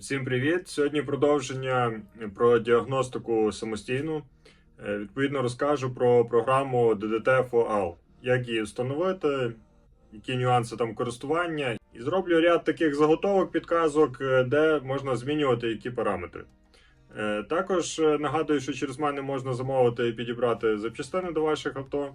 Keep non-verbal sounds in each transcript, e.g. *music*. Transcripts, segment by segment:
Всім привіт! Сьогодні продовження про діагностику самостійну. Е, Відповідно, розкажу про програму DDT FOAL, як її встановити, які нюанси там користування, і зроблю ряд таких заготовок, підказок, е, де можна змінювати які параметри. Е, Також нагадую, що через мене можна замовити і підібрати запчастини до ваших авто.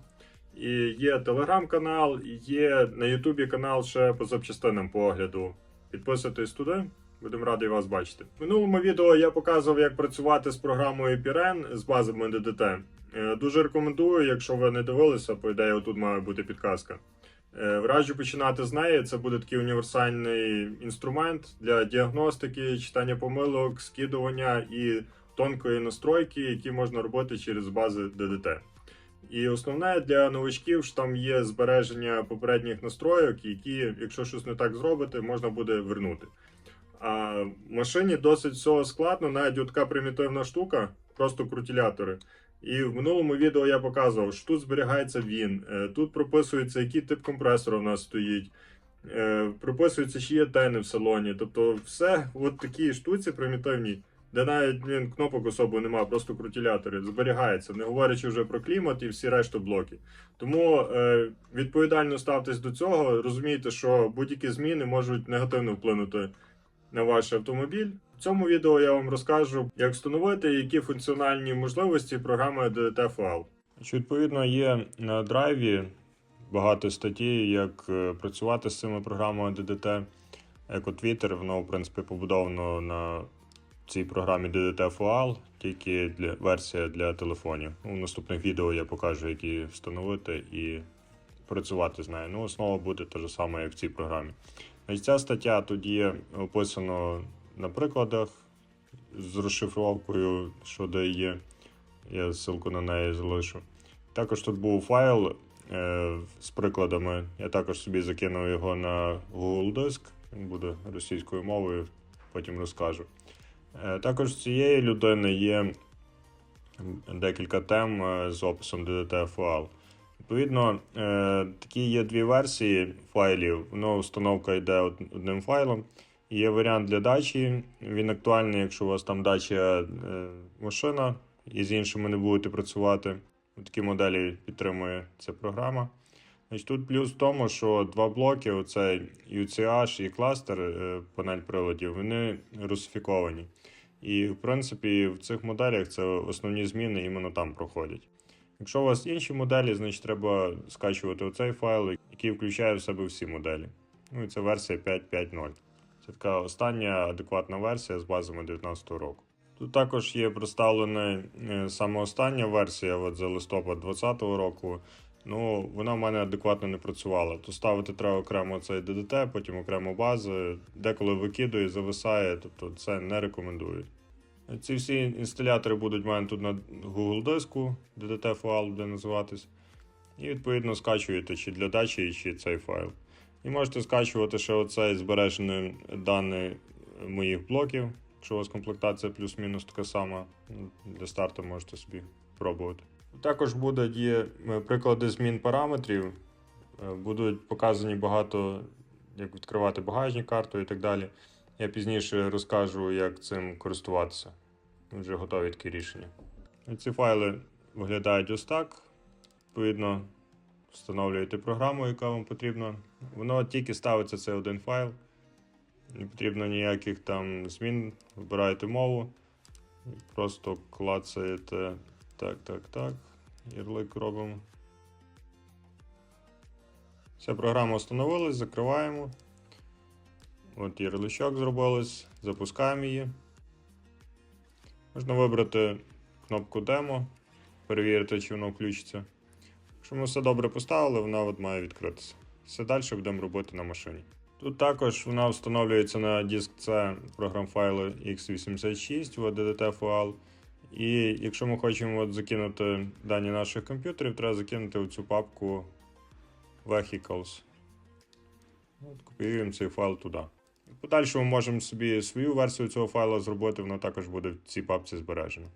І є телеграм-канал, є на Ютубі канал ще по запчастинам по огляду. Підписуйтесь туди. Будемо радий вас бачити. В минулому відео я показував, як працювати з програмою Piren з базами DDT. Е, Дуже рекомендую, якщо ви не дивилися, по ідеї тут має бути підказка. Е, Раджу починати з неї. Це буде такий універсальний інструмент для діагностики, читання помилок, скидування і тонкої настройки, які можна робити через бази DDT. І основне для новачків що там є збереження попередніх настройок, які, якщо щось не так зробити, можна буде вернути. А в машині досить всього складно, навіть така примітивна штука, просто крутилятори. І в минулому відео я показував, що тут зберігається він, е, тут прописується, який тип компресора в нас стоїть, е, прописується, чи є тени в салоні. Тобто, все от такі штуці примітивні, де навіть блін, кнопок особо немає, просто крутилятори, зберігається, не говорячи вже про клімат і всі решту блоки. Тому е, відповідально ставтесь до цього, розумійте, що будь-які зміни можуть негативно вплинути на ваш автомобіль. В цьому відео я вам розкажу, як встановити які функціональні можливості програми DDT FL. Відповідно, є на драйві багато статей, як е, працювати з цими програмами DDT. Як от Twitter, воно в принципі побудовано на цій програмі DDT FOAL, тільки для версія для телефонів. У наступних відео я покажу, які встановити і працювати з нею. Ну, основа буде те ж саме, як в цій програмі. Значить, ця стаття тут є описано на прикладах з розшифровкою, що де є. Я ссылку на неї залишу. Також тут був файл е, з прикладами. Я також собі закинув його на Google Диск. Він буде російською мовою, потім розкажу. Е, також з цієї людини є декілька тем е, з описом DDT FOAL. Відповідно, е, такі є дві версії файлів. Воно установка йде одним файлом. Є варіант для дачі. Він актуальний, якщо у вас там дача е, машина і з іншими не будете працювати. Такі моделі підтримує ця програма. Значить, тут плюс в тому, що два блоки: оцей UCH і кластер, е, панель приладів, вони русифіковані. І, в принципі, в цих моделях це основні зміни іменно там проходять. Якщо у вас інші моделі, значить треба скачувати оцей файл, який включає в себе всі моделі. Ну і це версія 5.5.0. Це така остання адекватна версія з базами 2019 року. Тут також є представлена е, саме остання версія от за листопад 2020 року. Ну, вона в мене адекватно не працювала. То ставити треба окремо цей DDT, потім окремо бази, деколи викидує, зависає, тобто це не рекомендують. Ці всі інсталятори будуть мене тут на Google диску, DDT файл буде називатись. І відповідно скачуєте чи для дачі, чи цей файл. І можете скачувати ще оцей збережені дані моїх блоків, якщо у вас комплектація плюс-мінус така сама. Ну, Для старту можете собі пробувати. Також будуть є е, приклади змін параметрів. Е, Будуть показані багато, як відкривати багажні карту і так далі. Я пізніше розкажу, як цим користуватися. Вже готові такі рішення. Ці файли виглядають ось так. Відповідно, встановлюєте програму, яка вам потрібна. Воно тільки ставиться цей один файл. Не потрібно ніяких там змін. Вибираєте мову. Просто клацаєте так, так, так. Ярлик робимо. Вся програма встановилась, закриваємо. От ярличок зробилось, запускаємо її. Можна вибрати кнопку демо, перевірити, чи воно включиться. Якщо ми все добре поставили, вона от має відкритися. Все далі будемо робити на машині. Тут також вона встановлюється на диск C програм файли x86 в DDT FOAL. І якщо ми хочемо от закинути дані наших комп'ютерів, треба закинути в цю папку Vehicles. От, копіюємо цей файл туди. В подальшому можемо собі свою версію цього файла зробити, вона також буде в цій папці збережена.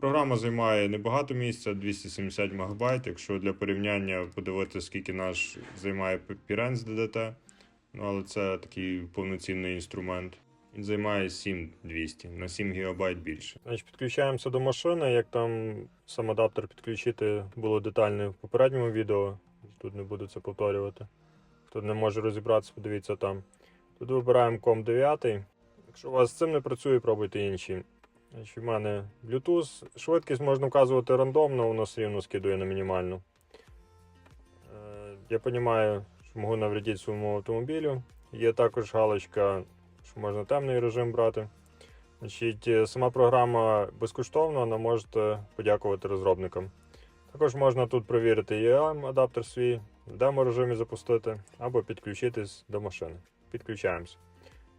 Програма займає небагато місця, 270 МБ. Якщо для порівняння подивитися, скільки наш займає Piren з DDT, ну, але це такий повноцінний інструмент. Він займає 7200 на 7 ГБ більше. Значить, підключаємося до машини. Як там сам адаптер підключити було детально в попередньому відео. Тут не буду це повторювати. Хто не може розібратися, подивіться там. Тут вибираємо COM 9. Якщо у вас з цим не працює, пробуйте інші. У мене Bluetooth. Швидкість можна вказувати рандомно, воно все рівно скидує на мінімальну. Е, Я розумію, що можу навредити своєму автомобілю. Є також галочка, що можна темний режим брати. Значить, е, сама програма безкоштовна, але можете подякувати розробникам. Також можна тут провірити EAM адаптер свій, в демо режимі запустити або підключитись до машини. Підключаємося.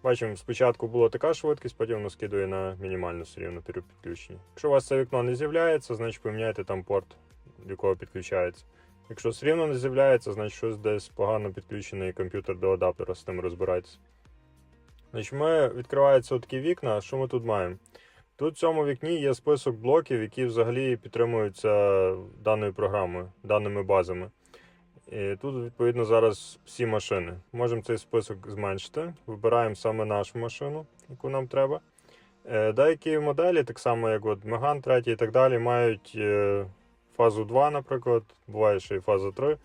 Бачимо, спочатку була така швидкість, потім воно скидує на мінімальну все рівно при підключенні. Якщо у вас це вікно не з'являється, значить поміняйте там порт, до якого підключається. Якщо все рівно не з'являється, значить щось десь погано підключений комп'ютер до адаптера, з тим розбирайтеся. Значить, ми відкриваються такі вікна. Що ми тут маємо? Тут в цьому вікні є список блоків, які взагалі підтримуються даною програмою, даними базами. І тут, відповідно, зараз всі машини. Можемо цей список зменшити. Вибираємо саме нашу машину, яку нам треба. Е, Деякі моделі, так само як от Megane 3 і так далі, мають е, фазу 2, наприклад, буває ще і фаза 3.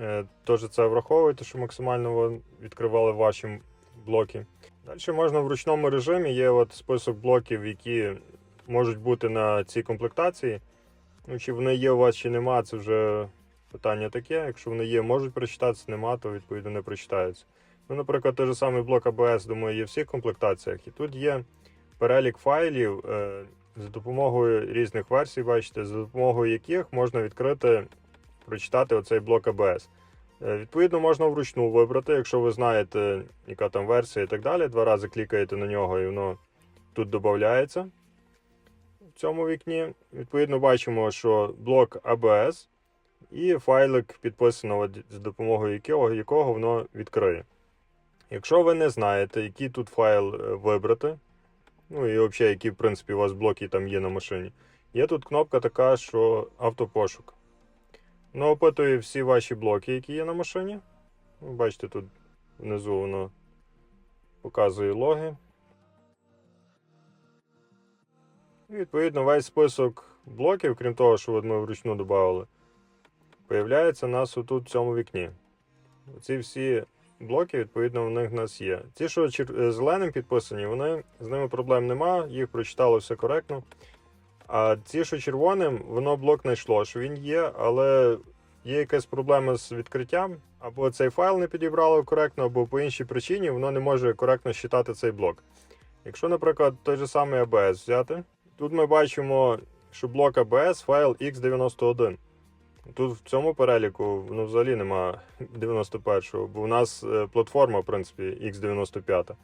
Е, Тож це враховуйте, що максимально відкривали ваші блоки. Далі можна в ручному режимі. Є от список блоків, які можуть бути на цій комплектації. Ну, чи вони є у вас, чи нема, це вже питання таке. Якщо вони є, можуть прочитатися, нема, то відповідно не прочитаються. Ну, наприклад, той же самий блок ABS, думаю, є в всіх комплектаціях. І тут є перелік файлів, е, за допомогою різних версій, бачите, за допомогою яких можна відкрити, прочитати оцей блок ABS. Е, Відповідно, можна вручну вибрати, якщо ви знаєте, яка там версія і так далі. Два рази клікаєте на нього і воно тут додається. В цьому вікні. Відповідно, бачимо, що блок ABS і файлик підписано, з допомогою якого, якого воно відкриє. Якщо ви не знаєте, який тут файл е, вибрати, ну і взагалі, які в принципі у вас блоки там є на машині, є тут кнопка така, що автопошук. Воно опитує всі ваші блоки, які є на машині. Бачите, тут внизу воно показує логи. І відповідно весь список блоків, крім того, що ми вручну додали, появляється у нас отут в цьому вікні. Ці всі блоки, відповідно, у них в нас є. Ті, що е, зеленим підписані, вони, з ними проблем нема, їх прочитало все коректно. А ті, що червоним, воно блок знайшло, що він є, але є якась проблема з відкриттям, або цей файл не підібрало коректно, або по іншій причині воно не може коректно считати цей блок. Якщо, наприклад, той же самий ABS взяти, тут ми бачимо, що блок ABS файл X91. Тут в цьому переліку ну, взагалі нема 91-го, бо в нас е, платформа, в принципі, X95.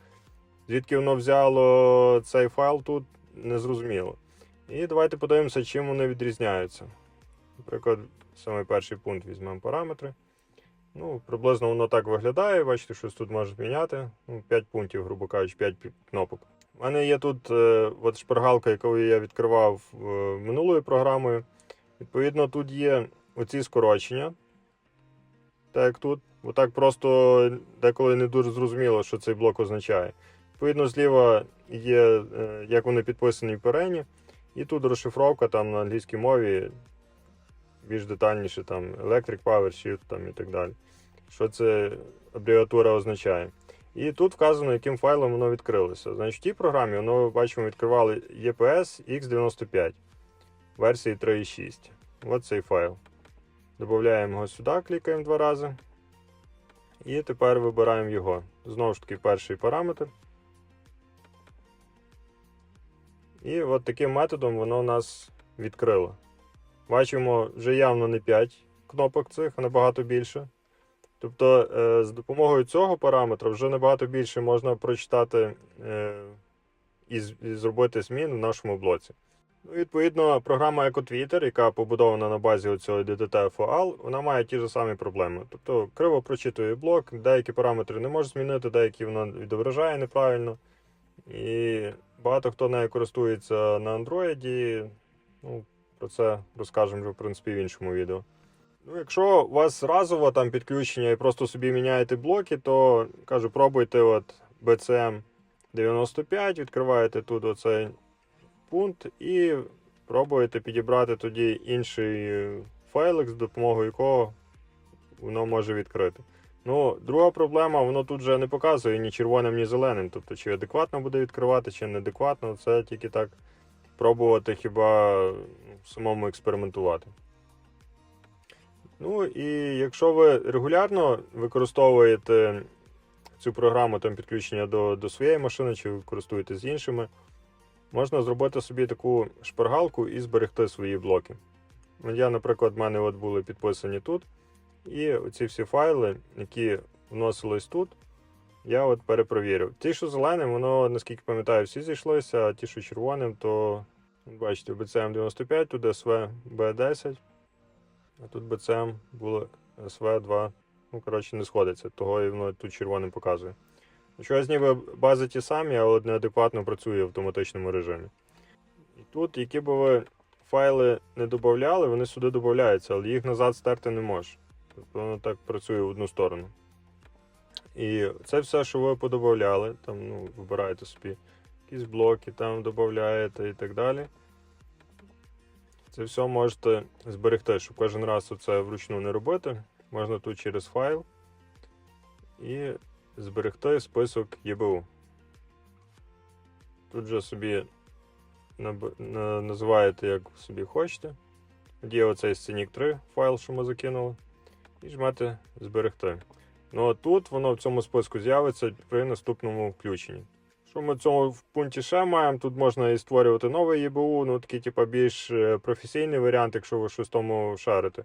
Звідки воно взяло цей файл тут, незрозуміло. І давайте подивимося, чим вони відрізняються. Наприклад, саме перший пункт візьмемо параметри. Ну, приблизно воно так виглядає. Бачите, щось тут може міняти. Ну, 5 пунктів, грубо кажучи, 5 кнопок. У мене є тут е, шпаргалка, яку я відкривав е, минулою програмою. Відповідно, тут є оці скорочення. Так як тут. Отак просто деколи не дуже зрозуміло, що цей блок означає. Відповідно, зліва є, е, як вони підписані в перені. І тут розшифровка там на англійській мові більш детальніше, там Electric Power Shift там, і так далі. Що це абревіатура означає. І тут вказано, яким файлом воно відкрилося. Значить, в тій програмі воно бачимо відкривали EPS X95 версії 3.6. Ось цей файл. Додаємо його сюди, клікаємо два рази. І тепер вибираємо його. Знову ж таки, перший параметр. І от таким методом воно нас відкрило. Бачимо, вже явно не 5 кнопок цих, а набагато більше. Тобто, е, з допомогою цього параметра вже набагато більше можна прочитати е, і зробити змін в нашому блоці. Ну, відповідно, програма EcoTwitter, яка побудована на базі цього DDT FOAL, вона має ті ж самі проблеми. Тобто криво прочитує блок, деякі параметри не може змінити, деякі вона відображає неправильно. І багато хто нею користується на Android. Ну, про це розкажемо вже в принципі в іншому відео. Ну, якщо у вас разово там підключення і просто собі міняєте блоки, то кажу, пробуйте от BCM 95, відкриваєте тут оцей пункт і пробуєте підібрати тоді інший файлик, з допомогою якого воно може відкрити. Ну, друга проблема, воно тут вже не показує ні червоним, ні зеленим. Тобто, чи адекватно буде відкривати, чи неадекватно, це тільки так пробувати хіба ну, самому експериментувати. Ну і якщо ви регулярно використовуєте цю програму там підключення до, до своєї машини, чи ви користуєтесь іншими, можна зробити собі таку шпаргалку і зберегти свої блоки. Я, наприклад, в мене от були підписані тут. І оці всі файли, які вносились тут, я от перепровірив. Ті, що зеленим, воно, наскільки пам'ятаю, всі зійшлися, а ті, що червоним, то бачите, BCM 95, тут SV B10, а тут BCM було SV2. Ну, коротше, не сходиться, того і воно тут червоним показує. Щось ніби бази ті самі, але неадекватно працює в автоматичному режимі. І тут, які б ви файли не додавали, вони сюди додаються, але їх назад стерти не можеш. Тобто воно так працює в одну сторону. І це все, що ви подобавляли, там, ну, вибираєте собі якісь блоки, там додаєте і так далі. Це все можете зберегти, щоб кожен раз це вручну не робити. Можна тут через файл і зберегти список ЄБУ. Тут же собі називаєте, як собі хочете. Є оцей Scenic 3 файл, що ми закинули і жмете зберегти. Ну а тут воно в цьому списку з'явиться при наступному включенні. Що ми в цьому пункті ще маємо? Тут можна і створювати новий ЄБУ, ну такий типа більш е, професійний варіант, якщо ви щось тому шарите.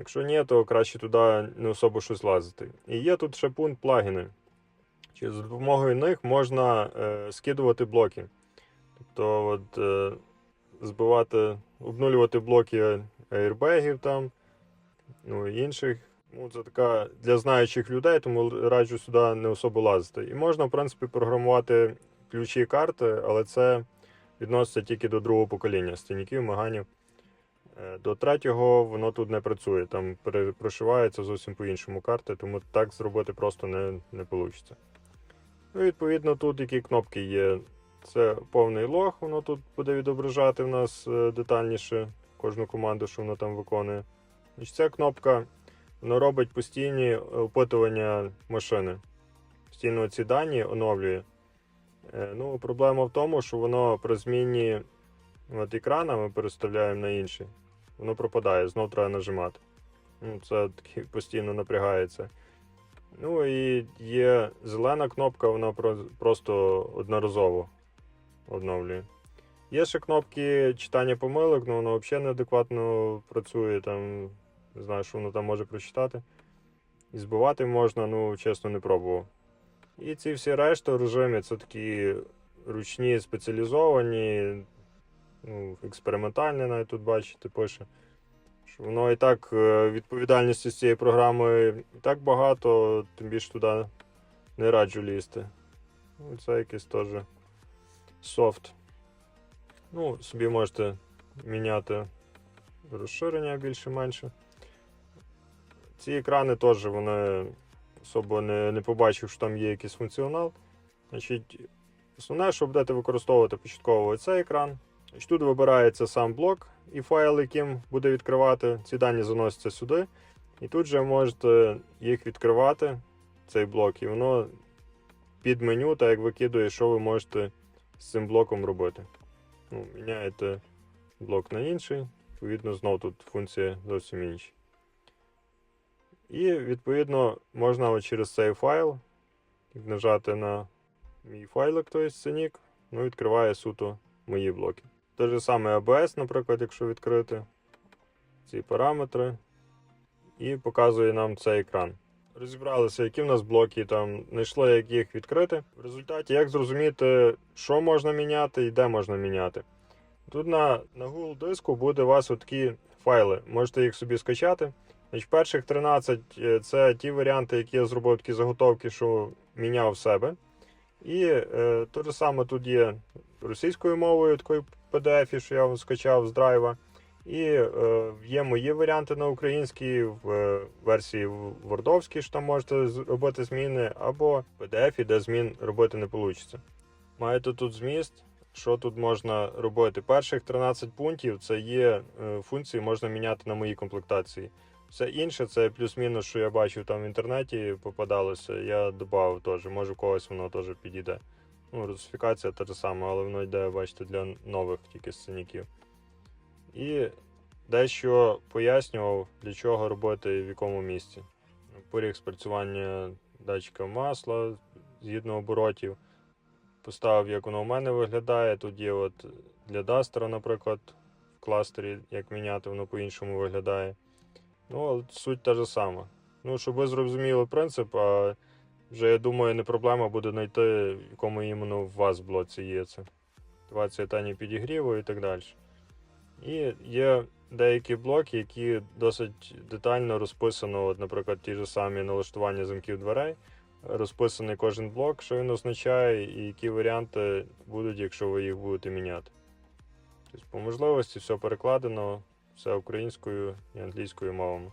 Якщо ні, то краще туди не особо щось лазити. І є тут ще пункт плагіни. Чи за допомогою них можна е, скидувати блоки. Тобто от, е, збивати, обнулювати блоки аірбегів там, ну і інших. Ну, це така для знаючих людей, тому раджу сюди не особо лазити. І можна, в принципі, програмувати ключі карти, але це відноситься тільки до другого покоління стійників, маганів. Е, До третього воно тут не працює, там прошивається зовсім по-іншому карти, тому так зробити просто не, не вийде. Ну, відповідно, тут які кнопки є. Це повний лог, воно тут буде відображати в нас е, детальніше кожну команду, що воно там виконує. Значить, ця кнопка вона робить постійні опитування машини. Постійно ці дані оновлює. Е, Ну, проблема в тому, що воно при зміні от екрана ми переставляємо на інший. Воно пропадає, знов треба нажимати. Ну, це постійно напрягається. Ну і є зелена кнопка, вона просто одноразово оновлює. Є ще кнопки читання помилок, але воно взагалі неадекватно працює. Там, не знаю, що воно там може прочитати. І збивати можна, ну, чесно, не пробував. І ці всі решта режими це такі ручні, спеціалізовані, ну, експериментальні, навіть тут бачите, пише. Що воно і так е, відповідальності з цієї програми і так багато, тим більше туди не раджу лізти. Ну, Це якийсь теж софт. Ну, собі можете міняти розширення більше-менше. Ці екрани теж вони особо не, не побачив, що там є якийсь функціонал. Значить, основне, що будете використовувати початково цей екран. Тут вибирається сам блок і файл, яким буде відкривати. Ці дані заносяться сюди. І тут же можете їх відкривати, цей блок, і воно під меню, так як викидує, що ви можете з цим блоком робити. Ну, міняєте блок на інший, відповідно, знову тут функція зовсім інша. І відповідно можна через цей файл нажати на мій файлик, тобто Scenic, ну відкриває суто мої блоки. Те ж саме ABS, наприклад, якщо відкрити ці параметри, і показує нам цей екран. Розібралися, які в нас блоки там знайшли, як їх відкрити. В результаті, як зрозуміти, що можна міняти і де можна міняти. Тут на, на Google диску буде у вас такі файли. Можете їх собі скачати. Значить, перших 13 е, це ті варіанти, які я зробив такі заготовки, що міняв в себе. І е, те ж саме тут є російською мовою, такою PDF, що я вам скачав з драйва. І е, є мої варіанти на українській, в е, версії вордовській, що там можете робити зміни, або PDF, де змін робити не вийде. Маєте тут зміст, що тут можна робити. Перших 13 пунктів це є е, функції, можна міняти на моїй комплектації. Все інше це плюс-мінус, що я бачив там в інтернеті, попадалося. Я додав теж, може у когось воно теж підійде. Ну, русифікація те ж саме, але воно йде, бачите, для нових тільки сценіків. І дещо пояснював, для чого робити і в якому місці. Поріг спрацювання датчика масла згідно оборотів. Поставив, як воно у мене виглядає. Тут є от для Дастера, наприклад, в кластері, як міняти, воно по-іншому виглядає. Ну, суть та ж сама. Ну, щоб ви зрозуміли принцип, а вже я думаю, не проблема буде знайти, в якому іменно у вас блоці є це. Активація тані підігріву і так далі. І є деякі блоки, які досить детально розписано, от, наприклад, ті ж самі налаштування замків дверей. Розписаний кожен блок, що він означає, і які варіанти будуть, якщо ви їх будете міняти. Тобто, по можливості все перекладено, все українською і англійською мовами.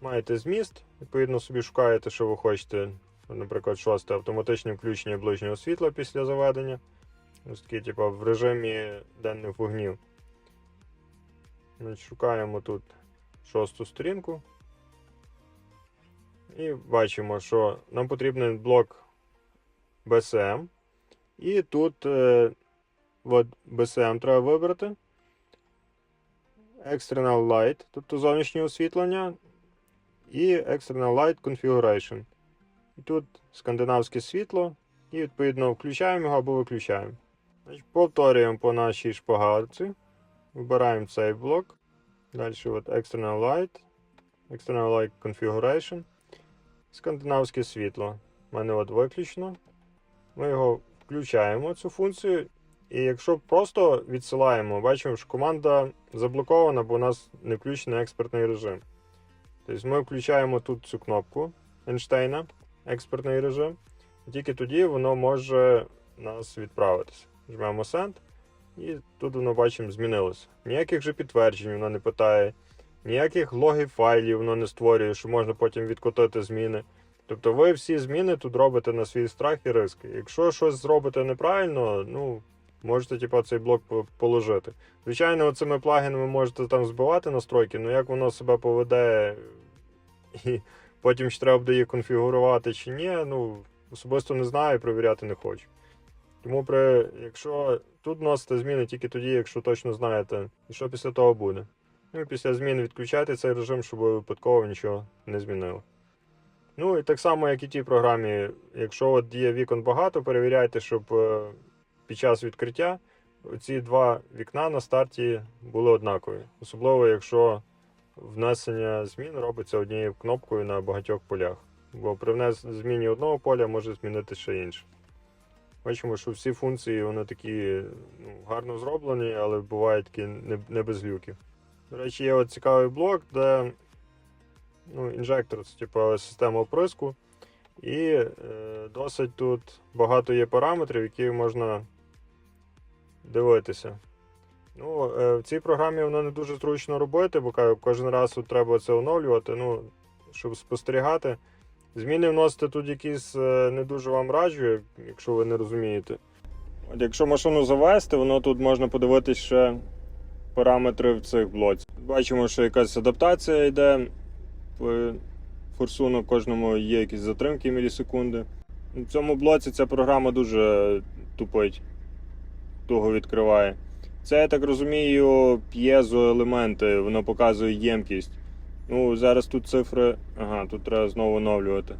Маєте зміст, відповідно, собі шукаєте, що ви хочете. Наприклад, шосте автоматичне включення ближнього світла після заведення. Ось такі, типу, в режимі денних вогнів. Значить, шукаємо тут шосту сторінку. І бачимо, що нам потрібен блок BSM. І тут е, BSM треба вибрати. External Light, тобто зовнішнє освітлення. І External Light Configuration. І тут скандинавське світло. І відповідно включаємо його або виключаємо. Повторюємо по нашій шпагарці. Вибираємо цей блок. Далі от External Light. External Light Configuration. Скандинавське світло. У мене от виключно. Ми його включаємо, цю функцію. І якщо просто відсилаємо, бачимо, що команда заблокована, бо у нас не включений експертний режим. Тобто ми включаємо тут цю кнопку Ейнштейна, експертний режим. Тільки тоді воно може нас відправитися. Жмемо Send. І тут воно бачимо змінилося. Ніяких же підтверджень воно не питає, ніяких логів файлів воно не створює, що можна потім відкотити зміни. Тобто ви всі зміни тут робите на свій страх і риск. Якщо щось зробите неправильно, ну можете типу, цей блок положити. Звичайно, цими плагінами можете там збивати настройки, але як воно себе поведе, *laughs* і потім ще треба буде їх конфігурувати чи ні, ну особисто не знаю, перевіряти не хочу. Тому при, якщо тут вносите зміни тільки тоді, якщо точно знаєте, і що після того буде. Ну і після змін відключайте цей режим, щоб випадково нічого не змінили. Ну і так само, як і тій програмі, якщо от є вікон багато, перевіряйте, щоб е, під час відкриття ці два вікна на старті були однакові. Особливо, якщо внесення змін робиться однією кнопкою на багатьох полях. Бо при внес- зміні одного поля може змінити ще інше. Бачимо, що всі функції вони такі ну, гарно зроблені, але бувають такі не, не без глюків. До речі, є от цікавий блок, де ну, інжектор це типу система оприску. І е, досить тут багато є параметрів, які можна дивитися. Ну, е, в цій програмі воно не дуже зручно робити, бо кожен раз тут треба це оновлювати, ну, щоб спостерігати. Зміни вносити тут якісь е, не дуже вам раджу, якщо ви не розумієте. От якщо машину завести, воно тут можна подивитися ще параметри в цих блоці. Бачимо, що якась адаптація йде. По форсунок кожному є якісь затримки мілісекунди. В цьому блоці ця програма дуже тупить, туго відкриває. Це, я так розумію, п'єзоелементи, воно показує ємкість. Ну, зараз тут цифри. Ага, тут треба знову оновлювати.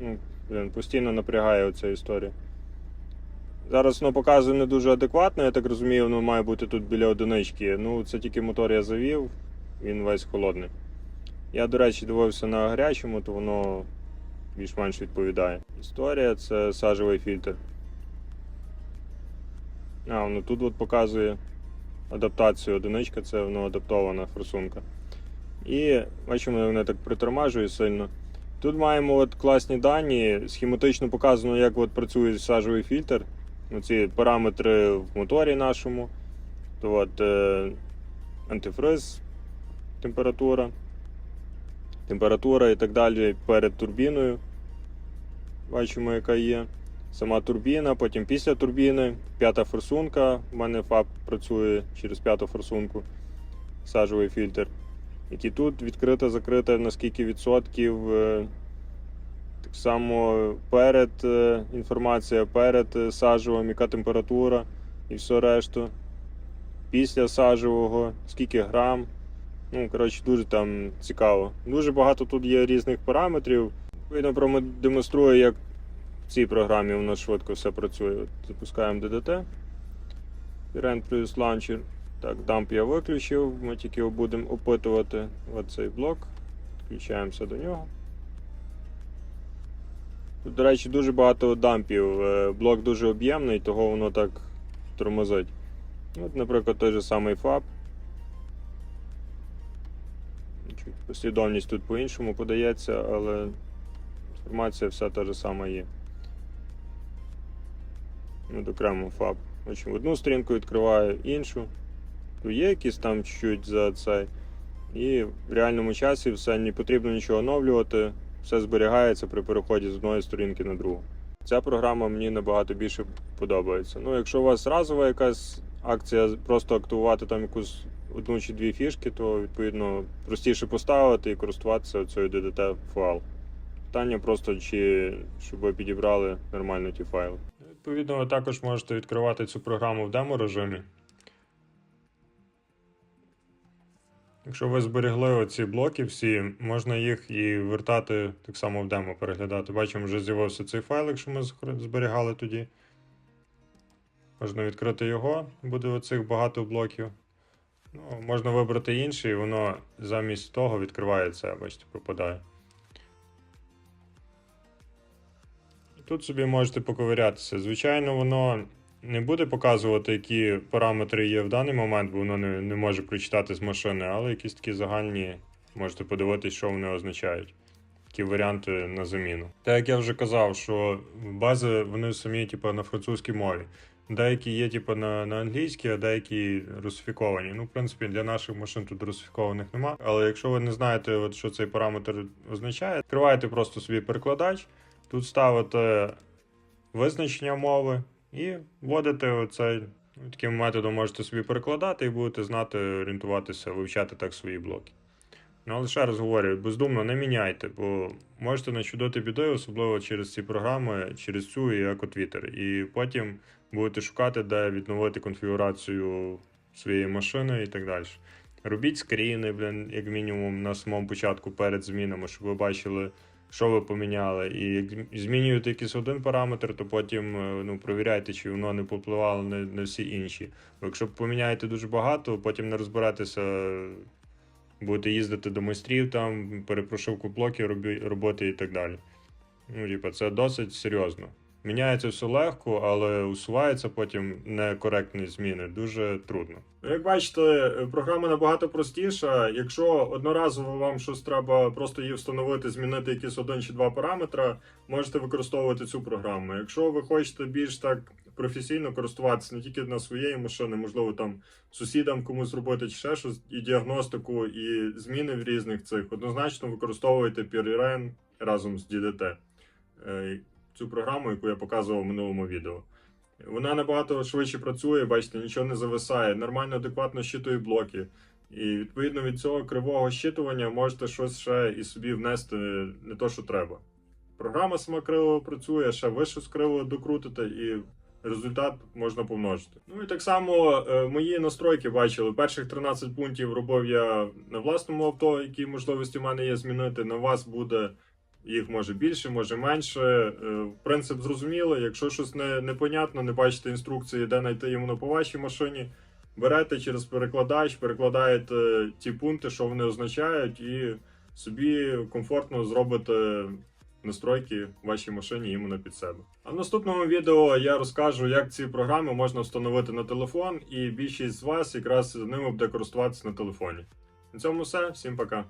Ну, блін, постійно напрягає оця історія. Зараз воно показує не дуже адекватно, я так розумію, воно має бути тут біля одинички. Ну, це тільки мотор я завів, він весь холодний. Я, до речі, дивився на гарячому, то воно більш-менш відповідає. Історія це сажевий фільтр. А, воно тут от показує адаптацію одиничка, це воно адаптована форсунка. І бачимо, вони так притормажує сильно. Тут маємо от класні дані, схематично показано, як от працює сажовий фільтр. Оці параметри в моторі нашому. То от, е, антифриз, температура, температура і так далі перед турбіною. Бачимо, яка є. Сама турбіна, потім після турбіни, п'ята форсунка. У мене ФАП працює через п'яту форсунку, сажовий фільтр. Який тут відкрита, закрита, на скільки відсотків. е, Так само перед е, інформація перед е, сажевим, яка температура і все решту. Після сажевого, скільки грам. Ну, коротше, дуже там цікаво. Дуже багато тут є різних параметрів. Відповідно, продемонструю, як цій програмі у нас швидко все працює. Запускаємо DDT. Rent плюс Launcher. Так, дамп я виключив, ми тільки будемо опитувати. Оцей блок. Підключаємося до нього. Тут, до речі, дуже багато дампів. Е, Блок дуже об'ємний, того воно так тормозить. От, наприклад, той же самий FAB. Послідовність тут по-іншому подається, але інформація вся та ж сама є. Окремо FAB. В одну сторінку відкриваю, іншу. Тут є якісь там чуть-чуть за цей. І в реальному часі все не потрібно нічого оновлювати, все зберігається при переході з одної сторінки на другу. Ця програма мені набагато більше подобається. Ну, якщо у вас разова якась акція, просто активувати там якусь одну чи дві фішки, то відповідно простіше поставити і користуватися цією DDT файл. Питання просто, чи щоб ви підібрали нормально ті файли. Відповідно, ви також можете відкривати цю програму в демо режимі. Якщо ви зберегли оці блоки всі, можна їх і вертати так само в демо переглядати. Бачимо, вже з'явився цей файл, якщо ми зберігали тоді. Можна відкрити його, буде оцих багато блоків. Ну, можна вибрати інший, і воно замість того відкривається, бачите, пропадає. Тут собі можете поковирятися. Звичайно, воно не буде показувати, які параметри є в даний момент, бо воно не, не може прочитати з машини, але якісь такі загальні можете подивитись, що вони означають. Такі варіанти на заміну. Так як я вже казав, що бази вони самі типу, на французькій мові. Деякі є типу, на, на англійській, а деякі русифіковані. Ну, в принципі, для наших машин тут русифікованих нема. Але якщо ви не знаєте, от, що цей параметр означає, відкриваєте просто собі перекладач, тут ставите визначення мови і вводите оцей. Таким методом можете собі перекладати і будете знати, орієнтуватися, вивчати так свої блоки. Ну, але ще раз говорю, бездумно не міняйте, бо можете начудити біди, особливо через ці програми, через цю і EcoTwitter. І потім будете шукати, де відновити конфігурацію своєї машини і так далі. Робіть скріни, блін, як мінімум, на самому початку перед змінами, щоб ви бачили, що ви поміняли. І як змінюєте якийсь один параметр, то потім е, ну, провіряйте, чи воно не попливало на, на всі інші. Бо якщо поміняєте дуже багато, потім не розбиратися, будете їздити до майстрів, там, перепрошивку блоків роботи і так далі. Ну, типа, це досить серйозно. Міняється все легко, але усуваються потім некоректні зміни. Дуже трудно. Як бачите, програма набагато простіша. Якщо одноразово вам щось треба просто її встановити, змінити якісь один чи два параметри, можете використовувати цю програму. Якщо ви хочете більш так професійно користуватися не тільки на своєї машини, можливо, там сусідам комусь зробити чи ще щось, і діагностику, і зміни в різних цих, однозначно використовуйте PureRain разом з DDT. Цю програму, яку я показував в минулому відео. Вона набагато швидше працює, бачите, нічого не зависає, нормально, адекватно щитує блоки. І відповідно від цього кривого щитування можете щось ще і собі внести не то, що треба. Програма сама криво працює, ще ви щось криво докрутите, і результат можна помножити. Ну і так само е, мої настройки бачили. Перших 13 пунктів робив я на власному авто, які можливості в мене є змінити. На вас буде їх може більше, може менше. Е, Принцип зрозумілий. Якщо щось не, непонятно, не бачите інструкції, де знайти йому по вашій машині, берете через перекладач, перекладаєте ті пункти, що вони означають, і собі комфортно зробите настройки вашій машині іменно під себе. А в наступному відео я розкажу, як ці програми можна встановити на телефон, і більшість з вас якраз ними буде користуватися на телефоні. На цьому все. Всім пока.